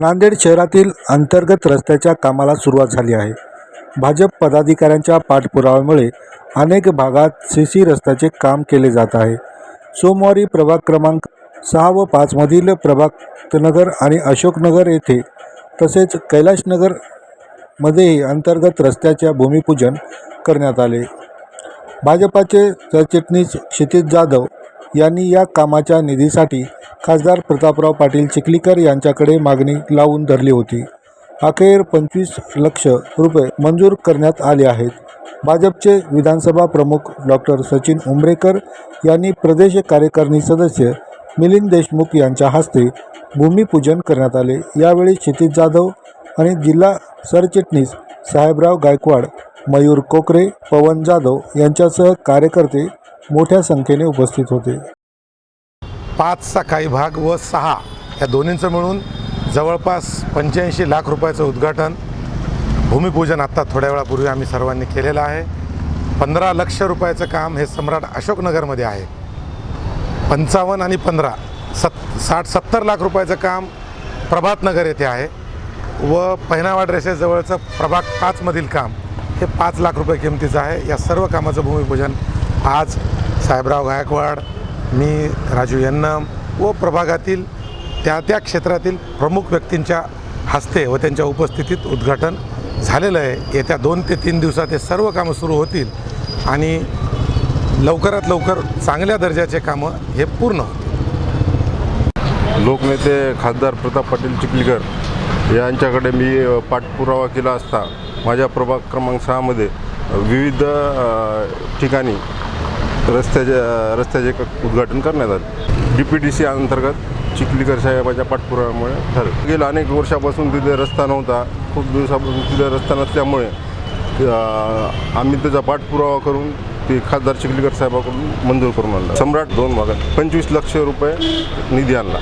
नांदेड शहरातील अंतर्गत रस्त्याच्या कामाला सुरुवात झाली आहे. भाजप पदाधिकाऱ्यांच्या पाठपुराव्यामुळे अनेक भागात सी सी रस्त्याचे काम केले जात आहे. सोमवारी प्रभाग क्रमांक सहा व पाचमधील प्रभागनगर आणि अशोकनगर येथे तसेच कैलाशनगरमध्येही अंतर्गत रस्त्याच्या भूमिपूजन करण्यात आले. भाजपाचे सरचिटणीस क्षितिज जाधव यांनी या कामाच्या निधीसाठी खासदार प्रतापराव पाटील चिखलीकर यांच्याकडे मागणी लावून धरली होती. अखेर पंचवीस लक्ष रुपये मंजूर करण्यात आले आहेत. भाजपचे विधानसभा प्रमुख डॉक्टर सचिन उंबरेकर यांनी प्रदेश कार्यकारिणी सदस्य मिलिंद देशमुख यांच्या हस्ते भूमिपूजन करण्यात आले. यावेळी क्षितिज जाधव आणि जिल्हा सरचिटणीस साहेबराव गायकवाड मयूर कोकरे पवन जाधव यांच्यासह कार्यकर्ते मोठ्या संख्येने उपस्थित होते. पाचचा काही भाग व सहा या दोन्हींचं मिळून जवळपास पंच्याऐंशी लाख रुपयाचं उद्घाटन. भूमिपूजन आत्ता थोड्या वेळापूर्वी आम्ही सर्वांनी केलेलं आहे. पंधरा लक्ष रुपयाचं काम हे सम्राट अशोकनगरमध्ये आहे. पंचावन्न आणि पंधरा सत् साठ सत्तर लाख रुपयाचं काम प्रभातनगर येथे आहे. व पहिनावाड रेषेजवळचं प्रभाग पाचमधील काम हे पाच लाख रुपये किमतीचं आहे. या सर्व कामाचं भूमिपूजन आज साहेबराव गायकवाड मी राजू यांना व प्रभागातील त्या त्या क्षेत्रातील प्रमुख व्यक्तींच्या हस्ते व त्यांच्या उपस्थितीत उद्घाटन झालेलं आहे. येत्या दोन ते तीन दिवसात हे सर्व कामं सुरू होतील आणि लवकरात लवकर चांगल्या दर्जाचे कामं हे पूर्ण होतील. लोकनेते खासदार प्रताप पाटील चिखलीकर यांच्याकडे मी पाठपुरावा केला असता. माझ्या प्रभाग क्रमांक सहामध्ये विविध ठिकाणी रस्त्याचे रस्त्याचे क- उद्घाटन करण्यात आले. डी पी डी सी अंतर्गत चिखलीकर साहेबाच्या पाठपुराव्यामुळे झालं गेल्या अनेक वर्षापासून तिथे रस्ता नव्हता. खूप दिवसापासून तिथे रस्ता नसल्यामुळे आम्ही त्याचा पाठपुरावा करून ते खासदार चिखलीकर साहेबाकडून मंजूर करून आणला. सम्राट दोन भागात पंचवीस लक्ष रुपये निधी आणला.